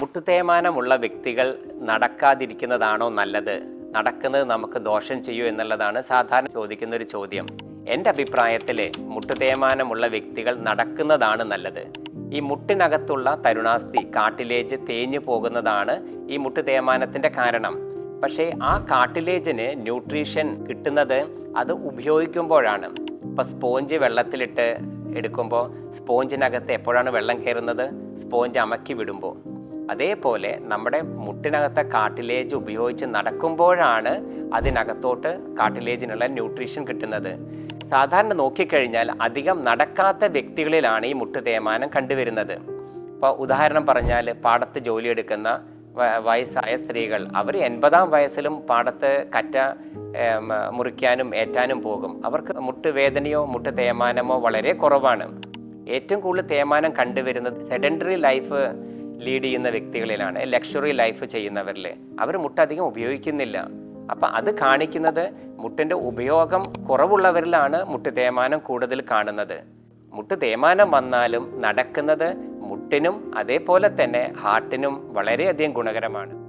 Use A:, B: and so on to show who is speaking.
A: മുട്ടുതേയ്മാനമുള്ള വ്യക്തികൾ നടക്കാതിരിക്കുന്നതാണോ നല്ലത്? നടക്കുന്നത് നമുക്ക് ദോഷം ചെയ്യൂ എന്നുള്ളതാണ് സാധാരണ ചോദിക്കുന്ന ഒരു ചോദ്യം. എന്റെ അഭിപ്രായത്തിൽ മുട്ടുതേയ്മാനമുള്ള വ്യക്തികൾ നടക്കുന്നതാണ് നല്ലത്. ഈ മുട്ടിനകത്തുള്ള തരുണാസ്ഥി കാട്ടിലേജ് തേഞ്ഞു പോകുന്നതാണ് ഈ മുട്ടുതേയ്മാനത്തിന്റെ കാരണം. പക്ഷേ ആ കാട്ടിലേജിന് ന്യൂട്രീഷൻ കിട്ടുന്നത് അത് ഉപയോഗിക്കുമ്പോഴാണ്. ഇപ്പം സ്പോഞ്ച് വെള്ളത്തിലിട്ട് എടുക്കുമ്പോൾ സ്പോഞ്ചിനകത്ത് എപ്പോഴാണ് വെള്ളം കയറുന്നത്? സ്പോഞ്ച് അമക്കി വിടുമ്പോൾ. അതേപോലെ നമ്മുടെ മുട്ടിനകത്തെ കാട്ടിലേജ് ഉപയോഗിച്ച് നടക്കുമ്പോഴാണ് അതിനകത്തോട്ട് കാട്ടിലേജിനുള്ള ന്യൂട്രീഷൻ കിട്ടുന്നത്. സാധാരണ നോക്കിക്കഴിഞ്ഞാൽ അധികം നടക്കാത്ത വ്യക്തികളിലാണ് ഈ മുട്ട് തേയ്മാനം കണ്ടുവരുന്നത്. ഇപ്പോൾ ഉദാഹരണം പറഞ്ഞാൽ പാടത്ത് ജോലിയെടുക്കുന്ന വയസ്സായ സ്ത്രീകൾ അവർ എൺപതാം വയസ്സിലും പാടത്ത് കറ്റ മുറിക്കാനും ഏറ്റാനും പോകും. അവർക്ക് മുട്ട് വേദനയോ മുട്ട് തേയ്മാനമോ വളരെ കുറവാണ്. ഏറ്റവും കൂടുതൽ തേയ്മാനം കണ്ടുവരുന്നത് സെഡൻഡറി ലൈഫ് ലീഡ് ചെയ്യുന്ന വ്യക്തികളിലാണ് ലക്ഷറി ലൈഫ് ചെയ്യുന്നവരിൽ അവർ മുട്ട അധികം ഉപയോഗിക്കുന്നില്ല. അപ്പം അത് കാണിക്കുന്നത് മുട്ടിന്റെ ഉപയോഗം കുറവുള്ളവരിലാണ് മുട്ട് തേയ്മാനം കൂടുതൽ കാണുന്നത്. മുട്ട് തേയ്മാനം വന്നാലും നടക്കുന്നത് മുട്ടിനും അതേപോലെ തന്നെ ഹാർട്ടിനും വളരെയധികം ഗുണകരമാണ്.